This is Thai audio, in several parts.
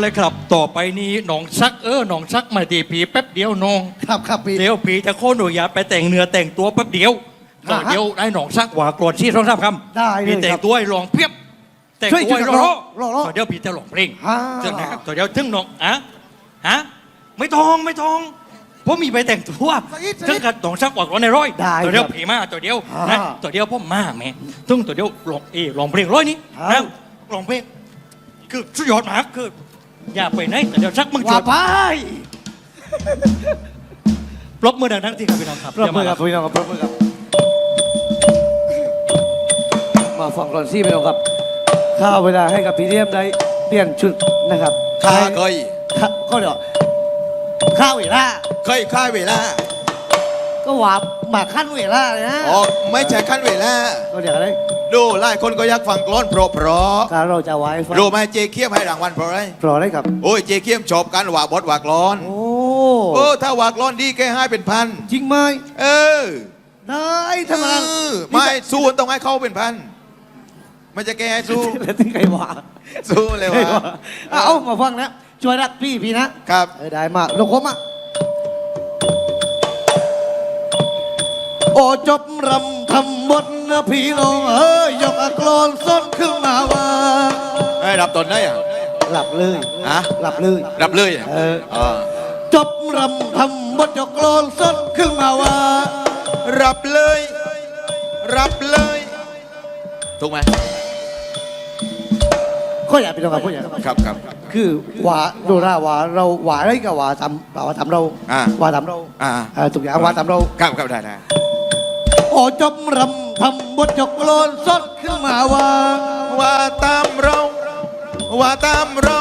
เลยครับ ต่อไปนี้หนองซักเออหนองซักมาตีผีแป๊บเดียวน้องครับครับพี่ เดี๋ยวผีจะโค่นหนูอย่าไปแต่งเนื้อแต่งตัวแป๊บเดียวอ่าฮะเดี๋ยวได้หนองซักหวากรอนชี้ท้องทับคำได้เลยพี่แต่ครังบตัวให้ลองเพียบ แต่งช่วยตัวให้ช่วยรอรอรอเดี๋ยวพี่จะหลงเพลงอ่า เจ้านะครับตัวเดียวถึงหนองอะฮะไม่ทองไม่ทองเพราะมีไปแต่งตัวสักนิดสักนิดถึงกับหนองซักหวากรอนในร้อยได้ตัวเดียวครับผีมาตัวเดียวอ่านะตัวเดียวพ่อมาแม่ถึงตัวเดียวลองเอลองเพลงร้อยนี้ครันะบลองเพลง คือสุดยอดมากคือ อย่าไปไหนแต่เดี๋ยวซักมึงจว่าดไปปรบมือดังๆที่ครับพี่น้องครับปรบมือครับพี่น้องครับปรบมือครับ มาฟังก่อนสิพี่น้องครับข้าวเวลาให้กับพี่เลียมได้เปลี่ยนชุดนะครับข้าเคยข้าก็เดี๋ยวข้าวเวลาเคยค่ายเวลาก็ว่ามาขั้นเวลาเลยนะอ๋อไม่ใช่ขั้นเวลาก็เดี๋ยวอะไร ดูหลายคนก็อยากฟังกลอนเพราะเพราะการเราจะไว้ฟังรู้ไหมเจเคียมให้รางวัลเพราะอะไรเพราะอะไรครับ โอ้ยเจเคียมชอบการว่าบทว่ากลอน โอ้โอ้ถ้าว่ากลอนดีแกให้เป็นพัน จริงไหมเออ ได้ทำไมเออไม่สู้ต้องให้เขาเป็นพันไม่จะแกให้สู้แล้วถึงใครว่าสู้เลยใครวะว่าเอามาฟังนะช่วยรักพี่พี่นะครับเออได้มากลงคมอะโอ้จบรำ ทำบทนะพี่น้องเอ้ยยกอักลอนสดขึ้นมาว่าให้รับตนได้อะหลับเลยฮะหลับเลยรับเลยอะเอออ่าจบรำทำบทยกกลอนสดขึ้นมาว่า รับเลย รับเลยถูกไหมก็อยากไปตรงกับก็อยากครับครับ คือว่าดูราว่าเราว่าอะไรก็ว่าทำว่าทำเราอ่าว่าทำเราอ่าเออทุกอย่างว่าทำเราครับครับได้ได้โอ้จบรำทำบทยกกลอนสดขึ้นมาว่าว่าตามเรา ว่าตามเรา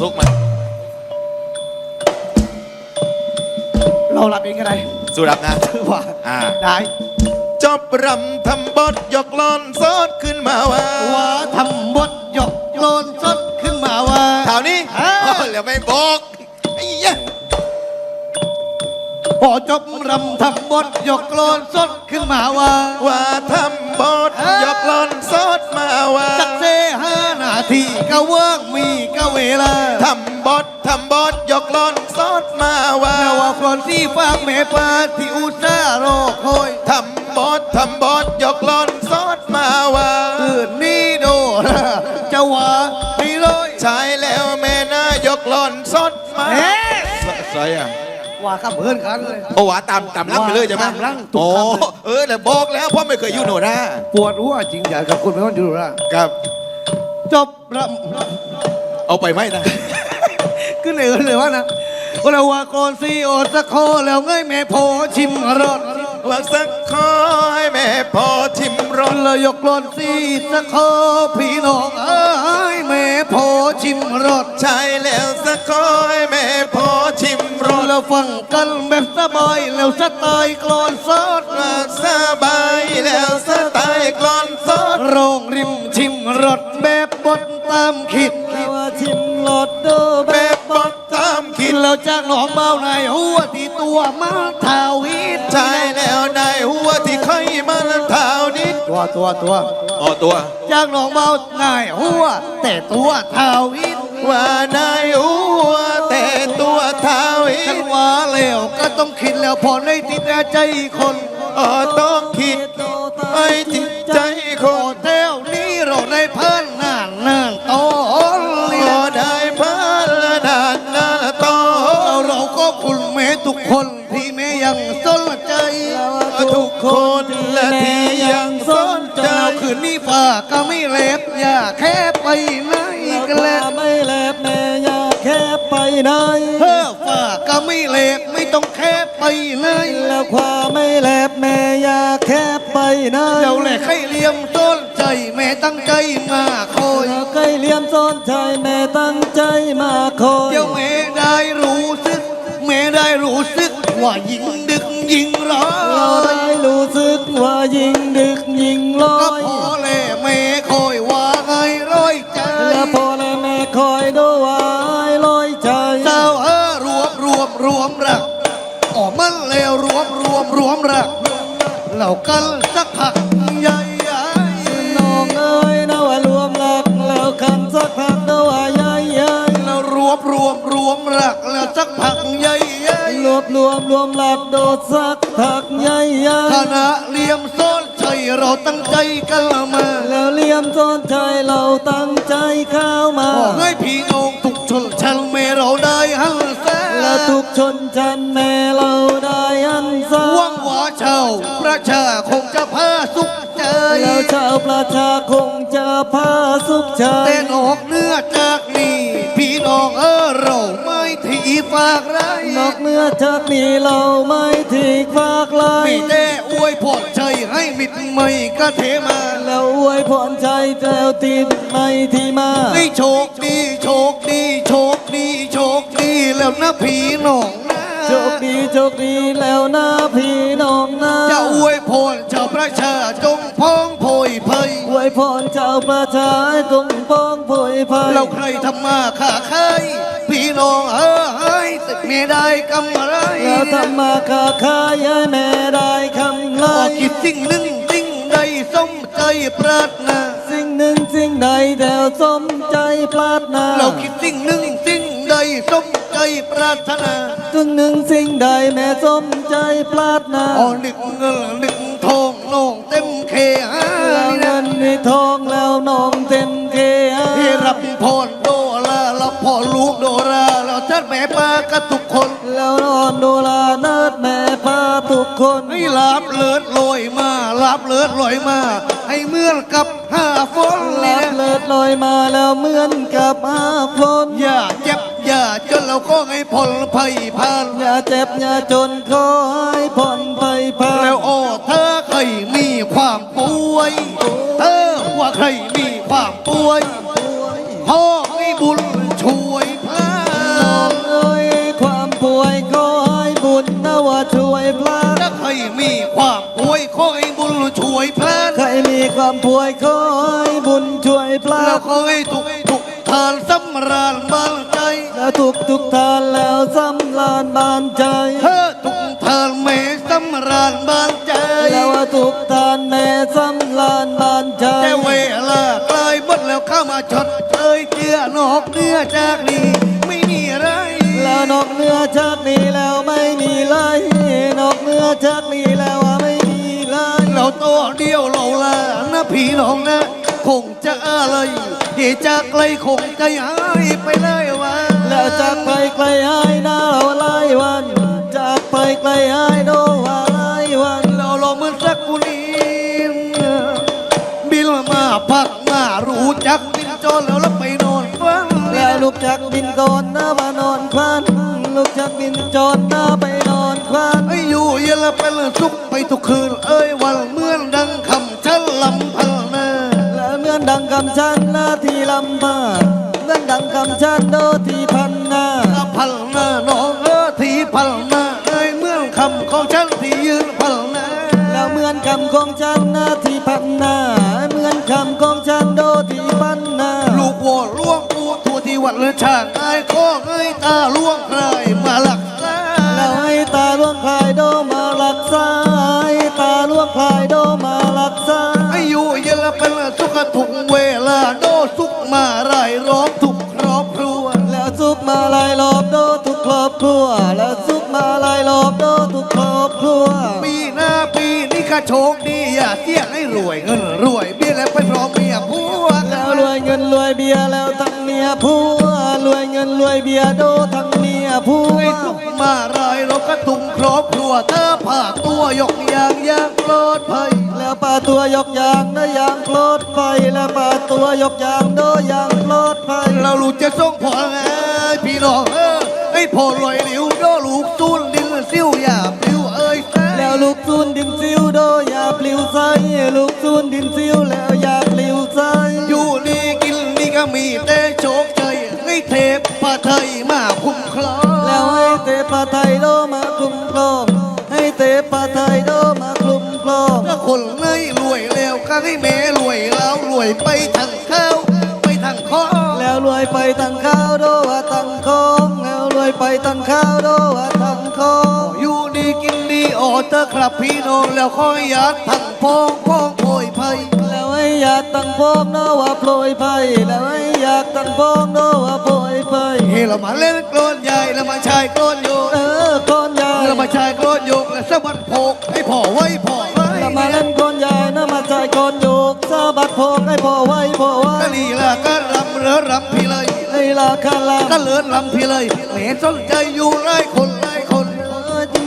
สุกไหมเรารับเองก็ได้สู้รับนะว่าอ่าได้จบรำทำบทยกลอนซดขึ้นมาว่าว่าทำบทยกโลนสดขึ้นมาว่าแถวนี้อ่าโอ้แล้วไม่บอก อจบรำทำบทยกโลนสดขึ้นมาว่าว่าทำบทอ่ายยกลอนซดมาว่าจักเซห้านาทีก็เวิร์กมีก็เวลาทำบททำบทยกลอนซดมาว่าแต่ว่าคนที่ฝากเมปาที่อุตส่าห์รอคอยทำบททำบทยกลอนซดมาว่าคืนนี้โดราจะว่าให้เลยใช่แล้วแม่นายกลอนซดมาเอ๊ะใส่อะ ว่ากับเพื่อนกันเลยโอ้หวาตามตามลังไปเลยใช่ไหมตามหลังทุกโอ้คำเลย เออแต่บอกแล้วเพราะไม่เคยอยู่โนราปวดหัวจริงอยากกับคุณเป็นคนอยู่ละครับ จบรเอาไปไหมนะำขึ้นเลยเลยว่านะก็เลยว่าก่อนซีโอดสักคอแล้วเงยแม่พอชิมรสว่าสักขอให้แม่พอชิมรสเลยยกลอนซีสักคอพี่น้องเอ้ยแม่พอชิมรส ใช่แล้วสักขอให้แม่พอ ราฟังกันแบบสบายแล้วสไตล์กลอนซอดว่าสบายแล้วสไตล์กลอนสดโรงริมชิมรสแบบบดตามคิดว่าชิมรสดูแบบบดตามคิดแล้วจากหนองเบาในหัวที่ตัวมาทาวิตใช่แล้วในหัวที่เคยมันเท้านิดตัวตัวตัวอ๋อตัวจากหนองเบาในหัวแต่ตัวทาวิต ว่านายหัวแต่ตัวเท้าอิฉัดนว่าแล้วก็ต้องคิดแล้วพอในติดใจคนอ๋อต้องคิดไอ้จิตใจคโคนเทวนี้เราได้เพิ่นนานนานตอนเลียก็ได้พันละนานนาตอเราเราก็คุณแม่ทุกคนที่แม่ยังสนใจ ทุกคนและที่ยังสนใจเจ้าคืนนี้ฟ้าก็ไม่เล็บอย่าแค่ไปไหนกั ไปไหนเฮ้อฟ้าก็ไม่เล็บไม่ต้องแค่ไปไหนแล้วความไม่แลบแม่อยากแค่ไปไหนเจ้าแหละใครเลี้ยมต้นใจแม่ตั้งใจมาคอยแล้วใกล้เลี่ยมซ้อนใจแม่ตั้งใจมาคอยเดี๋ยวแม่ได้รู้สึกแม่ได้รู้สึกว่ายิงดึกยิงร้อเรายได้รู้สึกว่ายิงดึกยิง วมรักออกมันเลวรวมรวมรวมรักเหล่ากันสักพักใหญ่ใหญ่น้องเอ้ยนะว่ารวมรักเหล่ากันสักพักนะว่าใหญ่ใหญ่เรารวมรวมรวมรักแล้วสักพักใหญ่ใหญ่รวบรวมรวมรักโดดสักพักใหญ่ใหญ่คณะเลี่ยมโซนชัยเราตั้งใจกันมาแล้วเลี่ยมโซนชัยเราตั้งใจเข้ามาให้พี่ ทุกชนชั้นแม่เราได้อันสาหวังว่าชาวประชาคงจะพาสุขใจแล้วชาวประชาคงจะพาสุขใจแต่นอกเหนื้อจากนี้พี่น้องเออเราไม่ที่ฝากไรนอกเหนื้อจากนี้เราไม่ทิ้งฝากไลายมีแต่อวยพรใจให้มิตรไม่กระเทมาแล้วอวยพรใจแล้วติดไม่ที่มาให้โชคดีโชคดีโชคดีโชคดี แล้วนะพี่น้องนะโชคดีโชคดีแล้วนะพี่น้องนะจะอวยพรชาวประชาจงพ้องโพยเพยอวยพรเจ้าประชาจงป้องผยภัยเราใครทำมาค้าขายพี่น้องเออให้แต่ไม่ได้กำไรแล้วทำมาค้าขายให้แม่ได้คำไรขอคิดสิ่งหนึ่งสิ่งใดสมใจปรารถนาสิ่งหนึ่งสิ่งใดแต่สมใจปรารถนาเราคิดสิ่งหนึ่ง สิ่งใดสมใจปรารถนาสิ่งหนึ่งสิ่งใดแม่สมใจปรารถนาอ๋อหนึ่งเงินหนึ่งทองน้องเต็มเคหาแล้วนี่เงินะนในทองแล้วน้องเต็มเกหาที่รับพรโดลารับพรลูกโดราเราจัดแม่ปากับทุกคน แล้วนอนดูลาเนิดแม่พาทุกคนให้ลาบเลิศลอยมาลาบเลิศลอยมาให้เหมือนกับห้าฝนลันี่บนะเลิดลอยมาแล้วเหมือนกับอาฝนอย่าเจ็บ อย่าจนเราก็ให้ผลภัยพานอย่าเจ็บอย่าจนขอให้ผ่อนไปพาแล้วโอ้เธอใครมีความป่วย เธอว่าใครมีความป่วยขอให้บุญช่วยพาน้องเอ้ยความป่วยขอให้บุญนะว่าช่วยพลาดถ้าใครมีความป่วยขอให้บุญช่วยพาใครมีความป่วยขอให้บุญช่วยพลาแล้วดขอให้ทุกทุกทานสำราญบานใจ แล้วทุกทุกทานแล้วสำลานบานใจเธอทุกทานแม่สำราญบานใจ แล้วว่าทุกทานแม่สำลานบานใจแต่เวลาใกล้หมดแล้วเข้ามาชดเชยเจือนอกเนื้อจากนี้ไม่มีอะไร แล้วนอกเนื้อจากนี้แล้วไม่มีไรนอกเนื้อจากนี้แล้วไม่มีไรเราตัวเดียวเราละนะพี่น้องนะ คงจะอะไรเหตุจากไกลคงใจหายไปเลยว่าแล้วจากไปไกลหายหน้าเราหลายวัน จากไปไกลหายโดว่าหลายวัน เราลองเหมือนสักกุลีบินมาพักมารู้จักบินจนแล้วแล้วไปนอนฟังแล้วลูกจากบินก่อนหน้ามานอนควันลูกจากบินจอนหน้าไปนอนควัน ไอ้อยู่เย็นละเป็นสุขไปทุกคืน เอ้ยวันเหมือนดังคำ ดังคำชันหน้าที่ลำพาเหมือนดังคำชันโดที่พันนาพันนาน้องเออที่พันนาเอ้ยเหมือนคำของฉันที่ยืนพันนาแล้วเหมือนคำของฉันหน้าที่พันนาเหมือนคำของฉันโดที่พันนาลูกวัวล่วงตัวทั่วที่วัดเลยช่างไอ้ข้อเอ้ยตาล่วงใครมา โชคดีอย่าเสี่ยงให้รวยเงินรวยเบี้ยแล้วไปพร้อมเมียผัวแล้วรวยเงินรวยเบียแล้วทั้งเมียผัวรวยเงินรวยเบียโดทั้งเมียผัวไอ้สุขมารายเราก็ตุงครอบครัวเธอผ่าตัวยกยางยางปลอดภัยแล้วปลาตัวยกยางนะยางปลอดไฟแล้วปลาตัวยกยางโดยางปลอดไฟเราลูกจะส่งผลไงพี่น้องเออไอ้พอลอยหลิวโดลูกซูน ลูกซูนดินซิวแล้วอย่าปลิวใสอยู่นี่กินนี่ก็มีแต่โชคใจให้เทพพระไทยมาคุ้มครองแล้วให้เตปาไทยโดมาคลุมคลองให้เตปาไทยโดมาคลุมคลองถ้าคนไหนรวยแล้วก็ให้แม่รวยแล้วรวยไปทางข้าวไปทางคอแล้วรวยไปตั้งข้าวโดว่าตั้งคองแล้วรวยไปตั้งข้าวโดว่าตั้งคองอยู่ดี กินดีออเตอร์ครับพี่น้องแล้วคอยยัดทั้งพองพองโพยไพแล้วให้อยาตั้งพองโดว่าโปรยไฟแล้วให้อยาตั้งพองโดว่าโปรยไฟเฮ้เรามาเล่นกลนใหญ่เรามาชายกลนโยเออก้อนใหญ่เรามาชายโกนโยกและสะบัดโผกให้พ่อไว้พ่อไว้มาเล่นคนใหญ่นะมาใจคนโยกสะบัดโพกให้พ่อไว้พ่อไว้ก็นี่ละก็รำเรือรำพี่เลยลีลาคาลาก็เลือนรำพี่เลยเห็นสนใจอยู่ไล่คนไร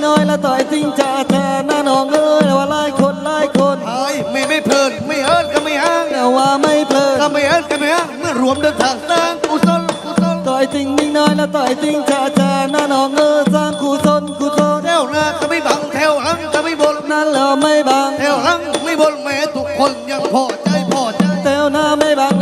น้อยละต่อยจริงจ่าแทนน้าน้องเอ้ยว่าไล่คนไล่คนไอ้ไม่ไม่เพลินไม่เอิญก็ไม่อ้างแต่ว่าไม่เพลินก็ไม่เอิญก็ไม่อ้างเมื่อรวมเดินทางสร้างกุศลกุศลต่อยจริงนิ่งน้อยละต่อยจริงจ่าแทนน้าน้องเอ้ยสร้างกุศลกุศลแถวหน้าก็ไม่บังแถวหลังก็ไม่บนนั่นแล้วไม่บังแถวหลังไม่บนแม้ทุกคนยังพอใจพอใจแต้วหน้าไม่บัง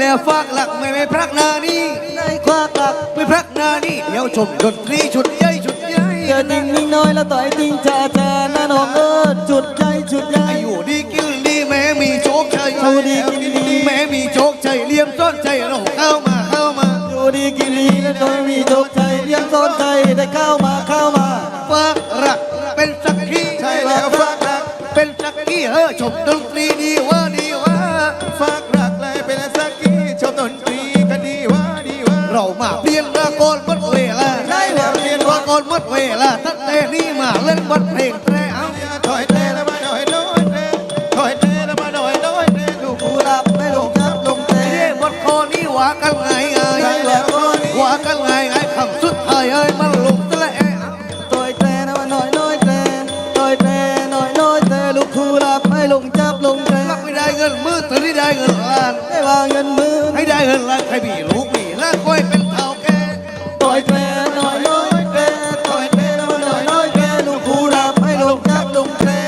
แล้วฝากหลักแม่ไม่พรักนานี่ในควักหลักไม่พรักนานี่เดี๋ยวชมดนตรีชุดใหญ่ชุดใหญ่เกิดจริงนิ่งน้อยและต่อยจริงจ่าแทนน้าน้องเอ้ยจุดใจจุดใหญ่อยู่ดีกินดีแม่มีโชคชัยอยู่ดีกินดีแม่มีโชคชัยเลี้ยมต้นใจเราเข้ามาเข้ามาอยู่ดีกินดีและโดยมีโชคใจเลี้ยงสนใจได้เข้ามาเข้ามาฝากรักเป็นสักขีใช่แล้วฝากรักเป็นสักขีเออชมดน เป็นสักกี้ชมดนตรีกันดีว่าดีว่าเรามาเปลี่ยนละกอนหมดเวลาใช่แล้วเปลี่ยนละกอนหมดเวลาตั้งแต่นี้มาเล่นบทเพลงแตรเอาถอยเตะแล้วมาหน่อยน้อยเตะถอยเตะแล้วมาหน่อยน้อยเตะลูกผู้รับไม่ลงจับลงเตะเอ้บทคอนี้ว่ากันไงไงใช่แล้วก็นี่ว่ากันไงไงคำสุดท้ายเอ้ยมันลงตะและต่อยแต่นะว่าน้อยน้อยแต่ต่อยแต่น้อยน้อยแต่ลูกผู้รับไม่ลงจับลงเตะรักไม่ได้เงินมือแต่ที่ได้เงินล้านได้วางเงินมือให้ได้ เงินล้านใครมีลูกมีแล้วค่อยเป็นเท่าแก่ต่อยแต่น้อยน้อยแต่ต่อยแต่นะว่าน้อยน้อยแต่ลูกผู้รับไม่ลงจับลงเตะ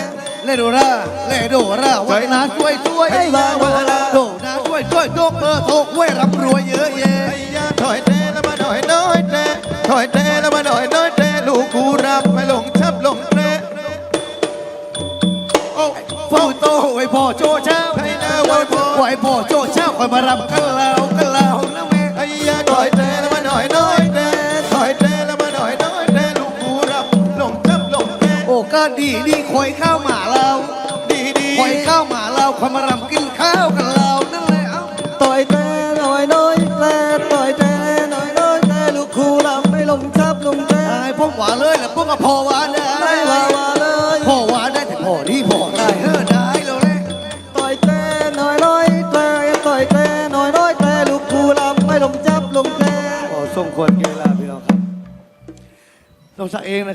เลโดราเลโดราวันนาช่วยช่วยให้วางเวลาโดนาช่วยช่วยโดเบอร์โทรไว้ร่ำรวยเยอะแยะไอ้ยาถอยเตะแล้วมาหน่อยน้อยเตะถอยเตะแล้วมาหน่อยน้อยเตะลูกกูรับไม่ลงชับลงเตะโอ้ฟูโตไว้พ่อโจเช้า ให้หน้าไว้พอไว้พ่อโจ้เช้าคอยมารำกันแล้วกันแล้วนะแม่ไอ้ยาถอยเตะแล้วมาหน่อยน้อยเตะถอยเตะแล้วมาหน่อยน้อยเตะลูกกูรับลงชับลงเตะโอ้ก็ดีดีคอยข้าวหมาเราดีดีคอยข้าวหมาเราคอยมารำกินข้าวกันแล้วนั่นแหละเอาต่อยแต่น้อยน้อยแต่ต่อยแต่น้อยน้อยแต่ลูกผู้รับไม่ลงจับลงเตะไอ้พวกหวานเลยแหละพวกก็พอวานได้ไม่วา ไม่ลงจับลงแต่ ขอส่งคนเกลาพี่น้องครับต้องสักเองนะ